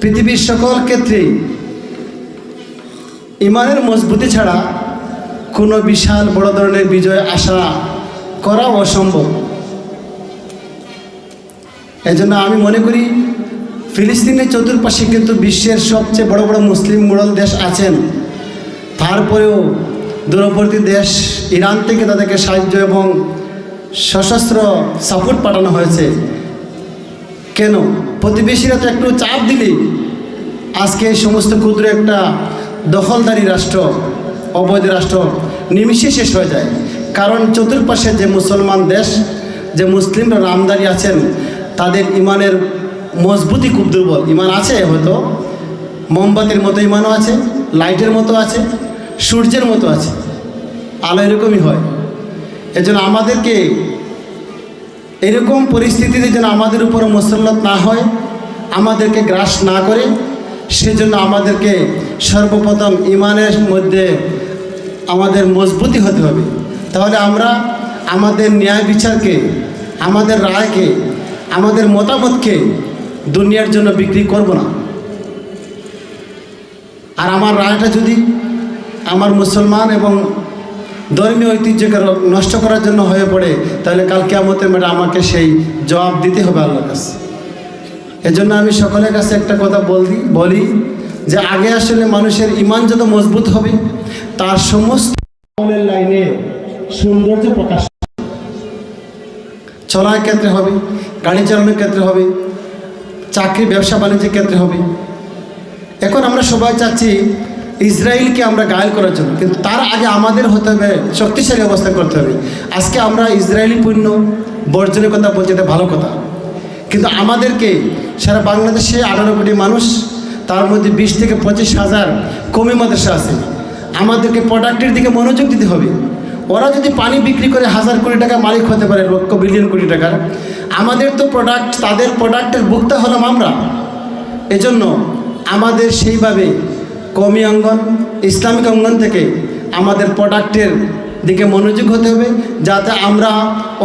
পৃথিবীর সকল ক্ষেত্রে ইমানের মজবুতি ছাড়া কোনো বিশাল বড় ধরনের বিজয় আশা করা অসম্ভব। এজন্য আমি মনে করি ফিলিস্তিনের চতুর্পাশে কিন্তু বিশ্বের সবচেয়ে বড় বড় মুসলিম মোড়ল দেশ আছেন। তারপরেও দূরবর্তী দেশ ইরান থেকে তাদেরকে সাহায্য এবং সশস্ত্র সাপোর্ট পাঠানো হয়েছে। কেন? প্রতিবেশীরা তো একটু চাপ দিলেই আজকে এই সমস্ত ক্ষুদ্র একটা দখলদারি রাষ্ট্র, অবৈধ রাষ্ট্র নিমিষে শেষ হয়ে যায়। কারণ চতুর্পাশে যে মুসলমান দেশ, যে মুসলিমরা রামদারি আছেন, তাদের ইমানের মজবুতি খুব দুর্বল। ইমান আছে হয়তো, মোমবাতির মতো ইমানও আছে, লাইটের মতো আছে, সূর্যের মতো আছে, আলো এরকমই হয়। এজন্য আমাদেরকে এরকম পরিস্থিতিতে যেন আমাদের উপর মুসল্লত না হয়, আমাদেরকে গ্রাস না করে, সেজন্য আমাদেরকে সর্বপ্রথম ইমানের মধ্যে আমাদের মজবুতি হতে হবে। তাহলে আমরা আমাদের ন্যায় বিচারকে, আমাদের রায়কে, আমাদের মতামতকে দুনিয়ার জন্য বিক্রি করব না। আর আমার রায়টা যদি আমার মুসলমান এবং ধর্মীয় ঐতিহ্যকে নষ্ট করার জন্য হয়ে পড়ে, তাহলে কাল কেমতের মেয়েটা আমাকে সেই জবাব দিতে হবে আল্লাহর কাছে। এজন্য আমি সকলের কাছে একটা কথা বলি বলি যে আগে আসলে মানুষের ইমান যত মজবুত হবে, তার সমস্ত লাইনে সৌন্দর্য প্রকাশ চলার ক্ষেত্রে হবে, গাড়ি চালানোর ক্ষেত্রে হবে, চাকরি, ব্যবসা, বাণিজ্যের ক্ষেত্রে হবে। এখন আমরা সবাই চাচ্ছি ইসরায়েলকে আমরা গায়েল করার জন্য। কিন্তু তার আগে আমাদের হতে হবে, শক্তিশালী অবস্থান করতে হবে। আজকে আমরা ইসরায়েলি পণ্য বর্জনের কথা বলছি, এটা ভালো কথা। কিন্তু আমাদেরকে সারা বাংলাদেশে আঠারো কোটি মানুষ, তার মধ্যে বিশ থেকে পঁচিশ হাজার কমি মাদ্রাসা আছে। আমাদেরকে প্রোডাক্টের দিকে মনোযোগ দিতে হবে। ওরা যদি পানি বিক্রি করে হাজার কোটি টাকা মালিক হতে পারে, লক্ষ, বিলিয়ন কোটি টাকার, আমাদের তো প্রোডাক্ট তাদের প্রোডাক্টের ভোক্তা হলাম আমরা। এজন্য আমাদের সেইভাবে কমি অঙ্গন, ইসলামিক অঙ্গন থেকে আমাদের প্রোডাক্টের দিকে মনোযোগ হতে হবে যাতে আমরা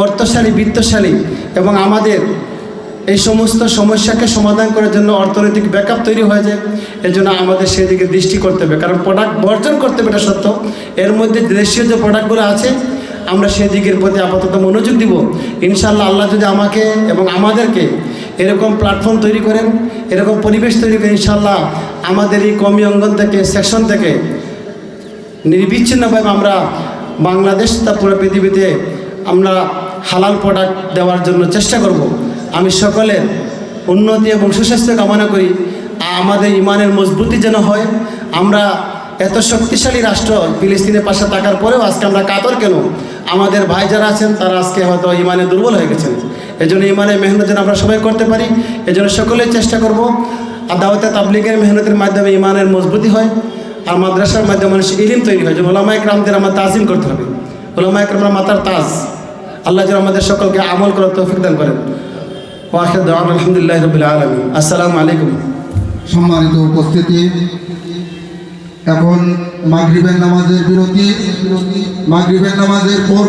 অর্থশালী, বিত্তশালী এবং আমাদের এই সমস্ত সমস্যাকে সমাধান করার জন্য অর্থনৈতিক ব্যাকআপ তৈরি হয়ে যায়, এজন্য আমাদের সেদিকে দৃষ্টি করতে হবে। কারণ প্রোডাক্ট বর্জন করতে হবে এটা সত্য। এর মধ্যে দেশীয় যে প্রোডাক্টগুলো আছে, আমরা সেদিকের প্রতি আপাতত মনোযোগ দিব। ইনশাল্লাহ আল্লাহ যদি আমাকে এবং আমাদেরকে এরকম প্ল্যাটফর্ম তৈরি করেন, এরকম পরিবেশ তৈরি করেন ইনশাল্লাহ আমাদের এই কমি অঙ্গন থেকে সেকশন থেকে নির্বিচ্ছিন্নভাবে আমরা বাংলাদেশ তা পুরো পৃথিবীতে আমরা হালাল প্রোডাক্ট দেওয়ার জন্য চেষ্টা করব। আমি সকলের উন্নতি এবং সুস্বাস্থ্য কামনা করি। আমাদের ইমানের মজবুতি যেন হয়, আমরা এত শক্তিশালী রাষ্ট্র ফিলিস্তিনের পাশে থাকার পরেও আজকে আমরা কাতর কেন? আমাদের ভাই যারা আছেন, তারা আজকে হয়তো ইমানে দুর্বল হয়ে গেছেন। এই জন্য ইমানের মেহনত যেন আমরা সবাই করতে পারি। এজন্য সকলেই চেষ্টা করব আর দাওয়াতে তাবলিগের মেহনতের মাধ্যমে ইমানের মজবুতি হয় আর মাদ্রাসার মাধ্যমে মানুষ ইলিম তৈরি হয়। যে ওলামা একরামদের আমার তাজিম করতে হবে। ওলামা একরামরা মাতার তাজ। আল্লাহ যেন আমাদের সকলকে আমল করার তৌফিক দান করেন। ওয়াহিদ আলহামদুলিল্লাহ রবিল আলমী আসসালামু আলাইকুম। সম্মানিত উপস্থিতি। এখন মাগরিবের নামাজের বিরতি। মাগরিবের নামাজের পর